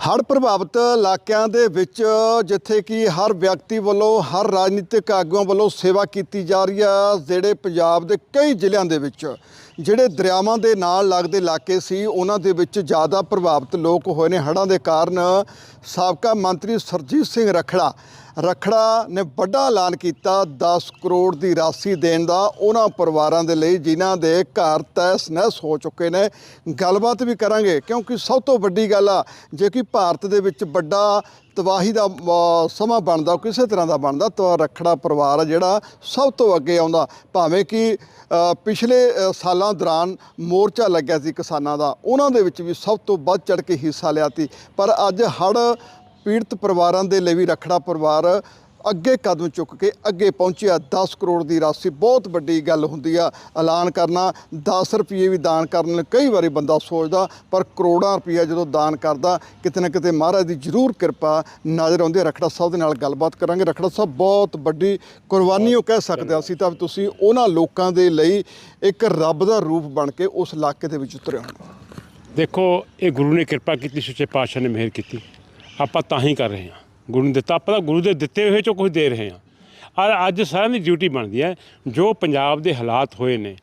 ਹੜ੍ਹ ਪ੍ਰਭਾਵਿਤ ਇਲਾਕਿਆਂ ਦੇ ਵਿੱਚ ਜਿੱਥੇ ਕਿ ਹਰ ਵਿਅਕਤੀ ਵੱਲੋਂ, ਹਰ ਰਾਜਨੀਤਿਕ ਆਗੂਆਂ ਵੱਲੋਂ ਸੇਵਾ ਕੀਤੀ ਜਾ ਰਹੀ ਆ ਜਿਹੜੇ ਪੰਜਾਬ ਦੇ ਕਈ ਜ਼ਿਲ੍ਹਿਆਂ ਦੇ ਵਿੱਚ। ਜਿਹੜੇ ਦਰਿਆਵਾਂ ਦੇ ਨਾਲ ਲੱਗਦੇ ਇਲਾਕੇ ਸੀ, ਉਹਨਾਂ ਦੇ ਵਿੱਚ ਜ਼ਿਆਦਾ ਪ੍ਰਭਾਵਿਤ ਲੋਕ ਹੋਏ ਨੇ। ਹੜ੍ਹਾਂ ਦੇ ਕਾਰਨ ਸਾਬਕਾ ਮੰਤਰੀ ਸਰਜੀਤ ਸਿੰਘ ਰਖੜਾ ਰਖੜਾ ਨੇ ਵੱਡਾ ਐਲਾਨ ਕੀਤਾ। 10 ਕਰੋੜ ਦੀ ਰਾਸ਼ੀ ਦੇਣ ਦਾ ਉਹਨਾਂ ਪਰਿਵਾਰਾਂ ਦੇ ਲਈ, ਜਿਨ੍ਹਾਂ ਦੇ ਘਰ ਤਹਿਸ ਨਹਿਸ ਹੋ ਚੁੱਕੇ ਨੇ। ਗੱਲਬਾਤ ਵੀ ਕਰਾਂਗੇ, ਕਿਉਂਕਿ ਸਭ ਤੋਂ ਵੱਡੀ ਗੱਲ ਆ, ਜੇ ਕਿ ਭਾਰਤ ਦੇ ਵਿੱਚ ਵੱਡਾ ਤਬਾਹੀ ਦਾ ਸਮਾਂ ਬਣਦਾ ਕਿਸੇ ਤਰ੍ਹਾਂ ਦਾ ਬਣਦਾ, ਤਾਂ, ਰਖੜਾ ਪਰਿਵਾਰ ਆ ਜਿਹੜਾ ਸਭ ਤੋਂ ਅੱਗੇ ਆਉਂਦਾ। ਭਾਵੇਂ ਕਿ ਪਿਛਲੇ ਸਾਲਾਂ ਦੌਰਾਨ ਮੋਰਚਾ ਲੱਗਿਆ ਸੀ ਕਿਸਾਨਾਂ ਦਾ, ਉਹਨਾਂ ਦੇ ਵਿੱਚ ਵੀ ਸਭ ਤੋਂ ਵੱਧ ਚੜ ਕੇ ਹਿੱਸਾ ਲਿਆ ਸੀ। ਪਰ ਅੱਜ ਹੜ੍ਹ ਪੀੜਤ ਪਰਿਵਾਰਾਂ ਦੇ ਲਈ ਵੀ ਰਖੜਾ ਪਰਿਵਾਰ ਅੱਗੇ ਕਦਮ ਚੁੱਕ ਕੇ ਅੱਗੇ ਪਹੁੰਚਿਆ। 10 ਕਰੋੜ ਦੀ ਰਾਸ਼ੀ ਬਹੁਤ ਵੱਡੀ ਗੱਲ ਹੁੰਦੀ ਆ। ਐਲਾਨ ਕਰਨਾ 10 ਰੁਪਏ ਵੀ ਦਾਨ ਕਰਨ ਲਈ ਕਈ ਵਾਰੀ ਬੰਦਾ ਸੋਚਦਾ, ਪਰ ਕਰੋੜਾਂ ਰੁਪਏ ਜਦੋਂ ਦਾਨ ਕਰਦਾ, ਕਿਤੇ ਨਾ ਕਿਤੇ ਮਹਾਰਾਜ ਦੀ ਜ਼ਰੂਰ ਕਿਰਪਾ ਨਜ਼ਰ ਆਉਂਦੀ ਹੈ ਰਖੜਾ ਸਾਹਿਬ ਦੇ ਨਾਲ ਗੱਲਬਾਤ ਕਰਾਂਗੇ। ਰਖੜਾ ਸਾਹਿਬ ਬਹੁਤ ਵੱਡੀ ਕੁਰਬਾਨੀ ਉਹ ਕਹਿ ਸਕਦੇ ਹਾਂ ਅਸੀਂ ਤਾਂ ਤੁਸੀਂ ਉਹਨਾਂ ਲੋਕਾਂ ਦੇ ਲਈ ਇੱਕ ਰੱਬ ਦਾ ਰੂਪ ਬਣ ਕੇ ਉਸ ਇਲਾਕੇ ਦੇ ਵਿੱਚ ਉਤਰਿਆ ਹੋ ਦੇਖੋ, ਇਹ ਗੁਰੂ ਨੇ ਕਿਰਪਾ ਕੀਤੀ, ਸੱਚੇ ਪਾਤਸ਼ਾਹ ਨੇ ਮਿਹਰ ਕੀਤੀ। ਆਪਾਂ ਤਾਂ ਹੀ ਕਰ ਰਹੇ ਹਾਂ। ਗੁਰੂ ਨੇ ਦਿੱਤਾ। ਆਪਾਂ ਤਾਂ ਗੁਰੂ ਦੇ ਦਿੱਤੇ ਹੋਏ ਚੋਂ ਕੁਝ ਦੇ ਰਹੇ ਹਾਂ। ਔਰ ਅੱਜ ਸਾਰਿਆਂ ਦੀ ਡਿਊਟੀ ਬਣਦੀ ਹੈ। ਜੋ ਪੰਜਾਬ ਦੇ ਹਾਲਾਤ ਹੋਏ ਨੇ,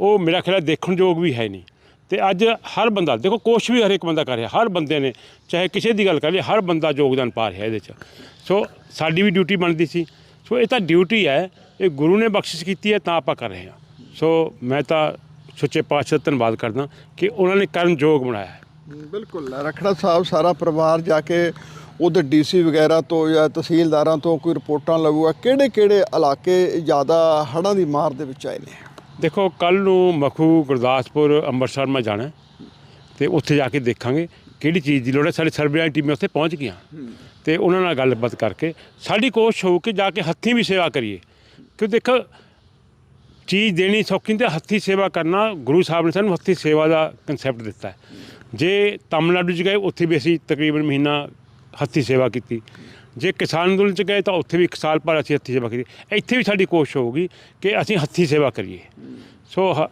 ਉਹ ਮੇਰਾ ਖਿਆਲ ਹੈ ਦੇਖਣ ਯੋਗ ਵੀ ਹੈ ਨਹੀਂ। ਤੇ ਅੱਜ ਹਰ ਬੰਦਾ, ਦੇਖੋ ਕੋਸ਼ਿਸ਼ ਵੀ ਹਰ ਇੱਕ ਬੰਦਾ ਕਰ ਰਿਹਾ, ਹਰ ਬੰਦੇ ਨੇ, ਚਾਹੇ ਕਿਸੇ ਦੀ ਗੱਲ ਕਰ ਲਈ ਹਰ ਬੰਦਾ ਯੋਗਦਾਨ ਪਾ ਰਿਹਾ ਇਹਦੇ 'ਚ। ਸੋ ਸਾਡੀ ਵੀ ਡਿਊਟੀ ਬਣਦੀ ਸੀ। ਸੋ ਇਹ ਤਾਂ ਡਿਊਟੀ ਹੈ, ਇਹ ਗੁਰੂ ਨੇ ਬਖਸ਼ਿਸ਼ ਕੀਤੀ ਹੈ, ਤਾਂ ਆਪਾਂ ਕਰ ਰਹੇ ਹਾਂ। ਸੋ ਮੈਂ ਤਾਂ ਸੁੱਚੇ ਪਾਤਸ਼ਾਹ ਧੰਨਵਾਦ ਕਰਦਾ ਕਿ ਉਹਨਾਂ ਨੇ ਕਰਨ ਯੋਗ ਬਣਾਇਆ ਬਿਲਕੁਲ, ਰਖੜਾ ਸਾਹਿਬ ਸਾਰਾ ਪਰਿਵਾਰ ਜਾ ਕੇ ਉਧਰ ਡੀਸੀ ਵਗੈਰਾ ਤੋਂ ਜਾਂ ਤਹਿਸੀਲਦਾਰਾਂ ਤੋਂ ਕੋਈ ਰਿਪੋਰਟਾਂ ਲਗੂਗਾ ਕਿਹੜੇ ਕਿਹੜੇ ਇਲਾਕੇ ਜ਼ਿਆਦਾ ਹੜ੍ਹਾਂ ਦੀ ਮਾਰ ਦੇ ਵਿੱਚ ਆਏ ਨੇ? ਦੇਖੋ ਕੱਲ ਨੂੰ ਮਖੂ, ਗੁਰਦਾਸਪੁਰ, ਅੰਮ੍ਰਿਤਸਰ ਮੈਂ ਜਾਣਾ ਹੈ ਤੇ ਉੱਥੇ ਜਾ ਕੇ ਦੇਖਾਂਗੇ ਕਿਹੜੀ ਚੀਜ਼ ਦੀ ਲੋੜ ਹੈ। ਸਾਡੀ ਸਰਵੇ ਵਾਲੀ ਟੀਮਾਂ ਉੱਥੇ ਪਹੁੰਚ ਗਈਆਂ ਤੇ ਉਹਨਾਂ ਨਾਲ ਗੱਲਬਾਤ ਕਰਕੇ ਸਾਡੀ ਕੋਸ਼ਿਸ਼ ਹੋਊ ਕਿ ਜਾ ਕੇ ਹੱਥੀਂ ਵੀ ਸੇਵਾ ਕਰੀਏ। ਕਿਉਂ ਦੇਖੋ, ਚੀਜ਼ ਦੇਣੀ ਸੌਖੀ ਤੇ ਹੱਥੀਂ ਸੇਵਾ ਕਰਨਾ, ਗੁਰੂ ਸਾਹਿਬ ਨੇ ਸਾਨੂੰ ਹੱਥੀਂ ਸੇਵਾ ਦਾ ਕਨਸੈਪਟ ਦਿੱਤਾ ਜੇ ਤਮਿਲਨਾਡੂ 'ਚ ਗਏ, ਉੱਥੇ ਵੀ ਅਸੀਂ ਤਕਰੀਬਨ ਮਹੀਨਾ ਹੱਥੀਂ ਸੇਵਾ ਕੀਤੀ। ਜੇ ਕਿਸਾਨ ਅੰਦੋਲਨ 'ਚ ਗਏ ਤਾਂ ਉੱਥੇ ਵੀ ਇੱਕ ਸਾਲ ਭਰ ਅਸੀਂ ਹੱਥੀਂ ਸੇਵਾ ਕੀਤੀ। ਇੱਥੇ ਵੀ ਸਾਡੀ ਕੋਸ਼ਿਸ਼ ਹੋਊਗੀ ਕਿ ਅਸੀਂ ਹੱਥੀਂ ਸੇਵਾ ਕਰੀਏ। ਸੋ ਹ-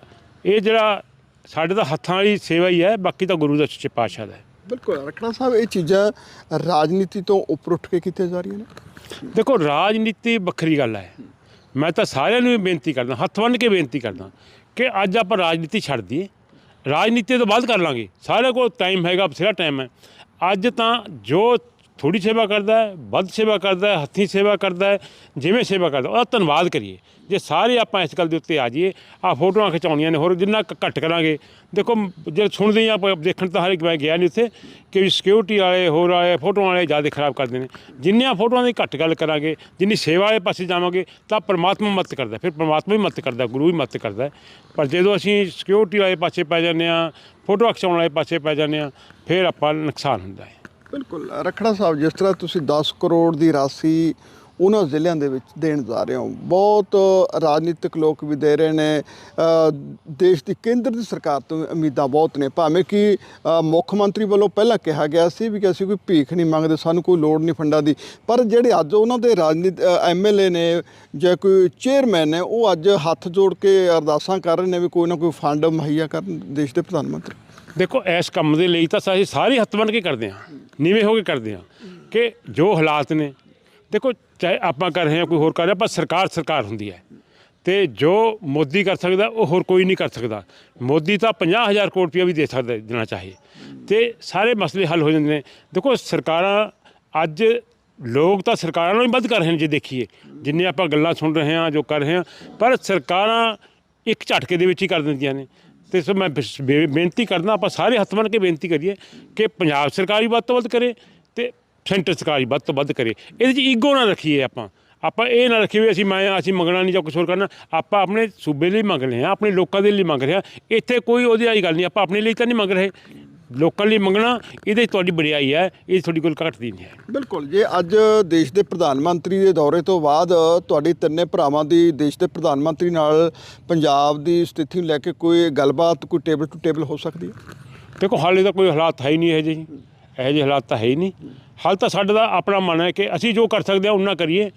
ਇਹ ਜਿਹੜਾ ਸਾਡੇ ਤਾਂ ਹੱਥਾਂ ਵਾਲੀ ਸੇਵਾ ਹੀ ਹੈ ਬਾਕੀ ਤਾਂ ਗੁਰੂ ਦਾ ਸੱਚੇ ਪਾਤਸ਼ਾਹ ਦਾ ਹੈ। ਬਿਲਕੁਲ ਰਖੜਾ ਸਾਹਿਬ ਇਹ ਚੀਜ਼ਾਂ ਰਾਜਨੀਤੀ ਤੋਂ ਉੱਪਰ ਉੱਠ ਕੇ ਕੀਤੀਆਂ ਜਾ ਰਹੀਆਂ ਨੇ? ਦੇਖੋ ਰਾਜਨੀਤੀ ਵੱਖਰੀ ਗੱਲ ਹੈ। ਮੈਂ ਤਾਂ ਸਾਰਿਆਂ ਨੂੰ ਵੀ ਬੇਨਤੀ ਕਰਦਾ ਹੱਥ ਬੰਨ੍ਹ ਕੇ ਬੇਨਤੀ ਕਰਦਾ ਕਿ ਅੱਜ ਆਪਾਂ ਰਾਜਨੀਤੀ ਛੱਡ ਦਈਏ। ਰਾਜਨੀਤੀ ਤੋਂ ਬਾਅਦ ਕਰ ਲਾਂਗੇ। ਸਾਰਿਆਂ ਕੋਲ ਟਾਈਮ ਹੈਗਾ ਬਥੇਰਾ ਟਾਈਮ ਹੈ। ਅੱਜ ਤਾਂ ਜੋ ਥੋੜੀ ਸੇਵਾ ਕਰਦਾ ਹੈ, ਵੱਧ ਸੇਵਾ ਕਰਦਾ ਹੈ, ਹੱਥੀਂ ਸੇਵਾ ਕਰਦਾ ਹੈ, ਜਿਵੇਂ ਸੇਵਾ ਕਰਦਾ, ਉਹਦਾ ਧੰਨਵਾਦ ਕਰੀਏ। ਜੇ ਸਾਰੇ ਆਪਾਂ ਇਸ ਗੱਲ ਦੇ ਉੱਤੇ ਆ ਜਾਈਏ ਆ ਫੋਟੋਆਂ ਖਿਚਾਉਣੀਆਂ ਨੇ ਹੋਰ, ਜਿੰਨਾ ਘੱਟ ਕਰਾਂਗੇ, ਦੇਖੋ, ਜੇ ਸੁਣਦੇ ਹਾਂ ਆਪਾਂ, ਦੇਖਣ ਤਾਂ ਹਰ ਇੱਕ ਮੈਂ ਗਿਆ ਨਹੀਂ ਉੱਥੇ ਕਿ ਸਿਕਿਉਰਿਟੀ ਵਾਲੇ, ਹੋਰ ਵਾਲੇ, ਫੋਟੋਆਂ ਵਾਲੇ ਜ਼ਿਆਦਾ ਖਰਾਬ ਕਰਦੇ ਨੇ। ਜਿੰਨੀਆਂ ਫੋਟੋਆਂ ਦੀ ਘੱਟ ਗੱਲ ਕਰਾਂਗੇ, ਜਿੰਨੀ ਸੇਵਾ ਵਾਲੇ ਪਾਸੇ ਜਾਵਾਂਗੇ, ਤਾਂ ਪਰਮਾਤਮਾ ਮਦਦ ਕਰਦਾ ਫਿਰ ਪਰਮਾਤਮਾ ਵੀ ਮਦਦ ਕਰਦਾ, ਗੁਰੂ ਵੀ ਮਦਦ ਕਰਦਾ ਪਰ ਜਦੋਂ ਅਸੀਂ ਸਿਕਿਉਰਿਟੀ ਵਾਲੇ ਪਾਸੇ ਪੈ ਜਾਂਦੇ ਆ ਫੋਟੋ ਖਿਚਾਉਣ ਵਾਲੇ ਪਾਸੇ ਪੈ ਜਾਂਦੇ ਆ ਫਿਰ ਆਪਾਂ ਨੁਕਸਾਨ ਹੁੰਦਾ ਹੈ। ਬਿਲਕੁਲ, ਰਖੜਾ ਸਾਹਿਬ, ਜਿਸ ਤਰ੍ਹਾਂ ਤੁਸੀਂ 10 ਕਰੋੜ ਦੀ ਰਾਸ਼ੀ ਉਹਨਾਂ ਜ਼ਿਲ੍ਹਿਆਂ ਦੇ ਵਿੱਚ ਦੇਣ ਜਾ ਰਹੇ ਹੋ, ਬਹੁਤ ਰਾਜਨੀਤਿਕ ਲੋਕ ਵੀ ਦੇ ਰਹੇ ਨੇ ਦੇਸ਼ ਦੀ ਕੇਂਦਰ ਦੀ ਸਰਕਾਰ ਤੋਂ ਉਮੀਦਾਂ ਬਹੁਤ ਨੇ, ਭਾਵੇਂ ਕਿ ਮੁੱਖ ਮੰਤਰੀ ਵੱਲੋਂ ਪਹਿਲਾਂ ਕਿਹਾ ਗਿਆ ਸੀ ਵੀ ਕਿ ਅਸੀਂ ਕੋਈ ਭੀਖ ਨਹੀਂ ਮੰਗਦੇ, ਸਾਨੂੰ ਕੋਈ ਲੋੜ ਨਹੀਂ ਫੰਡਾਂ ਦੀ, ਪਰ ਜਿਹੜੇ ਅੱਜ ਉਹਨਾਂ ਦੇ ਰਾਜਨੀਤ ਐਮਐਲਏ ਨੇ ਜਾਂ ਕੋਈ ਚੇਅਰਮੈਨ ਨੇ, ਉਹ ਅੱਜ ਹੱਥ ਜੋੜ ਕੇ ਅਰਦਾਸਾਂ ਕਰ ਰਹੇ ਨੇ ਵੀ ਕੋਈ ਨਾ ਕੋਈ ਫੰਡ ਮੁਹੱਈਆ ਕਰਨ ਦੇਸ਼ ਦੇ ਪ੍ਰਧਾਨ ਮੰਤਰੀ। ਦੇਖੋ, ਇਸ ਕੰਮ ਦੇ ਲਈ ਤਾਂ ਅਸੀਂ ਸਾਰੇ ਹੱਥ ਬੰਨ੍ਹ ਕੇ ਕਰਦੇ ਹਾਂ, ਨੀਵੇਂ ਹੋ ਕੇ ਕਰਦੇ ਹਾਂ ਕਿ ਜੋ ਹਾਲਾਤ ਨੇ, ਦੇਖੋ, ਚਾਹੇ ਆਪਾਂ ਕਰ ਰਹੇ ਹਾਂ ਕੋਈ ਹੋਰ ਕਰ ਰਿਹਾ, ਪਰ ਸਰਕਾਰ ਸਰਕਾਰ ਹੁੰਦੀ ਹੈ ਤੇ ਜੋ ਮੋਦੀ ਕਰ ਸਕਦਾ, ਉਹ ਹੋਰ ਕੋਈ ਨਹੀਂ ਕਰ ਸਕਦਾ। ਮੋਦੀ ਤਾਂ 50000 ਕਰੋੜ ਰੁਪਇਆ ਵੀ ਦੇ ਸਕਦਾ, ਦੇਣਾ ਚਾਹੀਏ ਤੇ ਸਾਰੇ ਮਸਲੇ ਹੱਲ ਹੋ ਜਾਂਦੇ ਨੇ। ਦੇਖੋ, ਸਰਕਾਰਾਂ, ਅੱਜ ਲੋਕ ਤਾਂ ਸਰਕਾਰਾਂ ਨੂੰ ਹੀ ਵੱਧ ਕਰ ਰਹੇ ਨੇ, ਜੇ ਦੇਖੀਏ। ਜਿੰਨੇ ਆਪਾਂ ਗੱਲਾਂ ਸੁਣ ਰਹੇ ਹਾਂ, ਜੋ ਕਰ ਰਹੇ ਹਾਂ, ਪਰ ਸਰਕਾਰਾਂ ਇੱਕ ਝਟਕੇ ਦੇ ਵਿੱਚ ਹੀ ਕਰ ਦਿੰਦੀਆਂ ਨੇ। ਤੇ ਸੋ ਮੈਂ ਬਿਸ ਬੇ- ਬੇਨਤੀ ਕਰਦਾ ਆਪਾਂ ਸਾਰੇ ਹੱਥ ਬੰਨ੍ਹ ਕੇ ਬੇਨਤੀ ਕਰੀਏ ਕਿ ਪੰਜਾਬ ਸਰਕਾਰ ਵੀ ਵੱਧ ਤੋਂ ਵੱਧ ਕਰੇ ਤੇ ਸੈਂਟਰ ਸਰਕਾਰ ਵੀ ਵੱਧ ਤੋਂ ਵੱਧ ਕਰੇ। ਇਹਦੇ 'ਚ ਈਗੋ ਨਾ ਰੱਖੀਏ ਆਪਾਂ। ਆਪਾਂ ਇਹ ਨਾ ਰੱਖੀਏ ਵੀ ਅਸੀਂ ਮੈਂ ਅਸੀਂ ਮੰਗਣਾ ਨਹੀਂ ਜਾਂ ਕੁਛ ਹੋਰ ਕਰਨਾ। ਆਪਾਂ ਆਪਣੇ ਸੂਬੇ ਲਈ ਮੰਗ ਰਹੇ ਹਾਂ, ਆਪਣੇ ਲੋਕਾਂ ਦੇ ਲਈ ਮੰਗ ਰਹੇ ਹਾਂ। ਇੱਥੇ ਕੋਈ ਉਹਦੀ ਆਈ ਗੱਲ ਨਹੀਂ। ਆਪਾਂ ਆਪਣੇ ਲਈ ਤਾਂ ਨਹੀਂ ਮੰਗ ਰਹੇ। ਲੋਕਾਂ ਲਈ ਮੰਗਣਾ ਇਹਦੇ 'ਚ ਤੁਹਾਡੀ ਬੜਾਈ ਹੈ ਇਹ ਤੁਹਾਡੀ ਕੋਲ ਘਟਦੀ ਨਹੀਂ ਹੈ। ਬਿਲਕੁਲ ਜੇ ਅੱਜ ਦੇਸ਼ ਦੇ ਪ੍ਰਧਾਨ ਮੰਤਰੀ ਦੇ ਦੌਰੇ ਤੋਂ ਬਾਅਦ ਤੁਹਾਡੀ ਤਿੰਨੇ ਭਰਾਵਾਂ ਦੀ ਦੇਸ਼ ਦੇ ਪ੍ਰਧਾਨ ਮੰਤਰੀ ਨਾਲ ਪੰਜਾਬ ਦੀ ਸਥਿਤੀ ਨੂੰ ਲੈ ਕੇ ਕੋਈ ਗੱਲਬਾਤ ਕੋਈ ਟੇਬਲ ਟੂ ਟੇਬਲ ਹੋ ਸਕਦੀ ਹੈ? ਦੇਖੋ ਹਾਲੇ ਤਾਂ ਕੋਈ ਹਾਲਾਤ ਹੈ ਹੀ ਨਹੀਂ ਇਹੋ ਜਿਹੇ ਜੀ। ਇਹੋ ਜਿਹੇ ਹਾਲਾਤ ਤਾਂ ਹੈ ਹੀ ਨਹੀਂ। ਹਾਲ ਤਾਂ ਸਾਡਾ ਦਾ ਆਪਣਾ ਮਨ ਹੈ ਕਿ ਅਸੀਂ ਜੋ ਕਰ ਸਕਦੇ ਹਾਂ ਉਹਨਾਂ ਕਰੀਏ।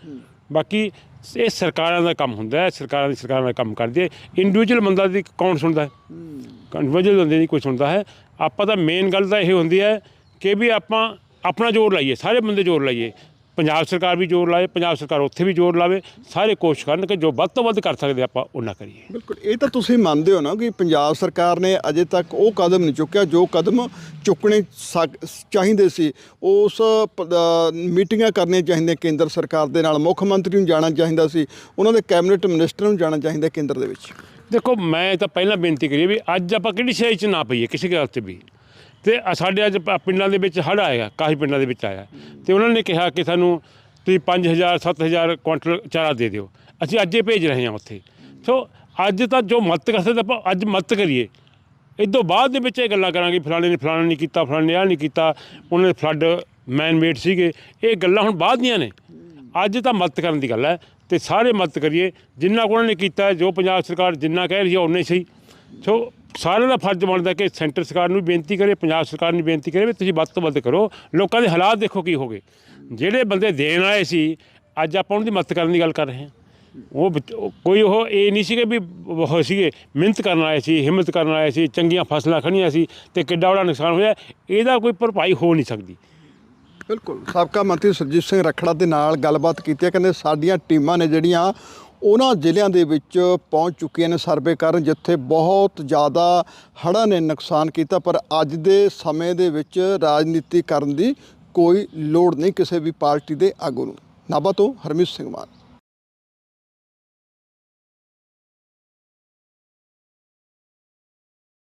ਬਾਕੀ ਇਹ ਸਰਕਾਰਾਂ ਦਾ ਕੰਮ ਹੁੰਦਾ ਹੈ ਸਰਕਾਰਾਂ ਦੀ ਸਰਕਾਰਾਂ ਦਾ ਕੰਮ ਕਰਦੀ ਹੈ। ਇੰਡੀਵਿਜੂਅਲ ਬੰਦਾ ਦੀ ਕੌਣ ਸੁਣਦਾ ਹੈ? ਇੰਡੀਵਿਜੂਅਲ ਬੰਦੇ ਦੀ ਕੋਈ ਸੁਣਦਾ ਹੈ। ਆਪਾਂ ਤਾਂ ਮੇਨ ਗੱਲ ਤਾਂ ਇਹ ਹੁੰਦੀ ਹੈ ਕਿ ਵੀ ਆਪਾਂ ਆਪਣਾ ਜ਼ੋਰ ਲਾਈਏ, ਸਾਰੇ ਬੰਦੇ ਜ਼ੋਰ ਲਾਈਏ। ਪੰਜਾਬ ਸਰਕਾਰ ਵੀ ਜ਼ੋਰ ਲਾਏ ਪੰਜਾਬ ਸਰਕਾਰ ਉੱਥੇ ਵੀ ਜ਼ੋਰ ਲਾਵੇ, ਸਾਰੇ ਕੋਸ਼ਿਸ਼ ਕਰਨ ਕਿ ਜੋ ਵੱਧ ਤੋਂ ਵੱਧ ਕਰ ਸਕਦੇ ਆਪਾਂ ਉਹਨਾਂ ਕਰੀਏ। ਬਿਲਕੁਲ, ਇਹ ਤਾਂ ਤੁਸੀਂ ਮੰਨਦੇ ਹੋ ਨਾ ਕਿ ਪੰਜਾਬ ਸਰਕਾਰ ਨੇ ਅਜੇ ਤੱਕ ਉਹ ਕਦਮ ਨਹੀਂ ਚੁੱਕਿਆ, ਜੋ ਕਦਮ ਚੁੱਕਣੇ ਸਕ- ਚਾਹੀਦੇ ਸੀ, ਉਸ ਮੀਟਿੰਗਾਂ ਕਰਨੀਆਂ ਚਾਹੀਦੀਆਂ ਕੇਂਦਰ ਸਰਕਾਰ ਦੇ ਨਾਲ, ਮੁੱਖ ਮੰਤਰੀ ਨੂੰ ਜਾਣਾ ਚਾਹੀਦਾ ਸੀ, ਉਹਨਾਂ ਦੇ ਕੈਬਨਿਟ ਮਿਨਿਸਟਰ ਨੂੰ ਜਾਣਾ ਚਾਹੀਦਾ ਕੇਂਦਰ ਦੇ ਵਿੱਚ। ਦੇਖੋ, ਮੈਂ ਤਾਂ ਪਹਿਲਾਂ ਬੇਨਤੀ ਕਰੀ ਵੀ ਅੱਜ ਆਪਾਂ ਕਿਹੜੀ ਸ਼ੈ 'ਚ ਨਾ ਪਈਏ, ਕਿਸੇ ਗੱਲ 'ਚ ਵੀ। ਤੇ ਸਾਡੇ ਅੱਜ ਪ- ਪਿੰਡਾਂ ਦੇ ਵਿੱਚ ਹੜ੍ਹ ਆਏਗਾ ਕਾਫੀ ਪਿੰਡਾਂ ਦੇ ਵਿੱਚ ਆਇਆ। ਤੇ ਉਹਨਾਂ ਨੇ ਕਿਹਾ ਕਿ ਸਾਨੂੰ ਤੁਸੀਂ 5000 7000 ਕੁਇੰਟਲ ਚਾਰਾ ਦੇ ਦਿਓ। ਅਸੀਂ ਅੱਜ ਹੀ ਭੇਜ ਰਹੇ ਹਾਂ ਉੱਥੇ। ਸੋ, ਅੱਜ ਤਾਂ ਜੋ ਮਦਦ ਕਰ ਸਕਦੇ ਆਪਾਂ, ਅੱਜ ਮਦਦ ਕਰੀਏ। ਇਦੋਂ ਬਾਅਦ ਦੇ ਵਿੱਚ ਇਹ ਗੱਲਾਂ ਕਰਾਂਗੇ, ਫਲਾਣੇ ਨੇ ਫਲਾਣਾ ਨਹੀਂ ਕੀਤਾ, ਫਲਾਣੇ ਨੇ ਆਹ ਨਹੀਂ ਕੀਤਾ। ਉਹਨਾਂ ਦੇ ਫਲੱਡ ਮੈਨ ਮੇਡ ਸੀਗੇ। ਇਹ ਗੱਲਾਂ ਹੁਣ ਬਾਅਦ ਦੀਆਂ ਨੇ। ਅੱਜ ਤਾਂ ਮਦਦ ਕਰਨ ਦੀ ਗੱਲ ਹੈ। ਤੇ ਸਾਰੇ ਮਦਦ ਕਰੀਏ। ਜਿੰਨਾ ਕੁ ਉਹਨਾਂ ਨੇ ਕੀਤਾ, ਜੋ ਪੰਜਾਬ ਸਰਕਾਰ ਜਿੰਨਾ ਕਹਿ ਰਹੀ ਹੈ ਉਨਾ ਹੀ ਸਹੀ। ਸੋ ਸਾਰਿਆਂ ਦਾ ਫਰਜ਼ ਬਣਦਾ ਕਿ ਸੈਂਟਰ ਸਰਕਾਰ ਨੂੰ ਵੀ ਬੇਨਤੀ ਕਰੇ, ਪੰਜਾਬ ਸਰਕਾਰ ਨੂੰ ਬੇਨਤੀ ਕਰੇ ਵੀ ਤੁਸੀਂ ਵੱਧ ਤੋਂ ਵੱਧ ਕਰੋ। ਲੋਕਾਂ ਦੇ ਹਾਲਾਤ ਦੇਖੋ ਕੀ ਹੋ ਗਏ। ਜਿਹੜੇ ਬੰਦੇ ਦੇਣ ਆਏ ਸੀ, ਅੱਜ ਆਪਾਂ ਉਹਨਾਂ ਦੀ ਮਦਦ ਕਰਨ ਦੀ ਗੱਲ ਕਰ ਰਹੇ ਹਾਂ। ਉਹ ਕੋਈ ਉਹ ਇਹ ਨਹੀਂ ਸੀਗੇ ਵੀ ਉਹ ਸੀਗੇ, ਮਿਹਨਤ ਕਰਨ ਆਏ ਸੀ, ਹਿੰਮਤ ਕਰਨ ਆਏ ਸੀ, ਚੰਗੀਆਂ ਫਸਲਾਂ ਖੜੀਆਂ ਸੀ ਤੇ ਕਿੱਡਾ ਬੜਾ ਨੁਕਸਾਨ ਹੋਇਆ। ਇਹਦਾ ਕੋਈ ਭਰਪਾਈ ਹੋ ਨਹੀਂ ਸਕਦੀ। ਬਿਲਕੁਲ। ਸਾਬਕਾ ਮੰਤਰੀ ਸੁਰਜੀਤ ਸਿੰਘ ਰਖੜਾ ਦੇ ਨਾਲ ਗੱਲਬਾਤ ਕੀਤੀ ਹੈ। ਕਹਿੰਦੇ ਸਾਡੀਆਂ ਟੀਮਾਂ ਨੇ ਜਿਹੜੀਆਂ ਉਹਨਾਂ ਜ਼ਿਲ੍ਹਿਆਂ ਦੇ ਵਿੱਚ ਪਹੁੰਚ ਚੁੱਕੀਆਂ ਨੇ ਸਰਵੇ ਕਰਨ, ਜਿੱਥੇ ਬਹੁਤ ਜ਼ਿਆਦਾ ਹੜ੍ਹਾਂ ਨੇ ਨੁਕਸਾਨ ਕੀਤਾ, ਪਰ ਅੱਜ ਦੇ ਸਮੇਂ ਦੇ ਵਿੱਚ ਰਾਜਨੀਤੀ ਕਰਨ ਦੀ ਕੋਈ ਲੋੜ ਨਹੀਂ ਕਿਸੇ ਵੀ ਪਾਰਟੀ ਦੇ ਆਗੂ ਨੂੰ। ਨਾਭਾ ਤੋਂ ਹਰਮੀਤ ਸਿੰਘ ਮਾਨ।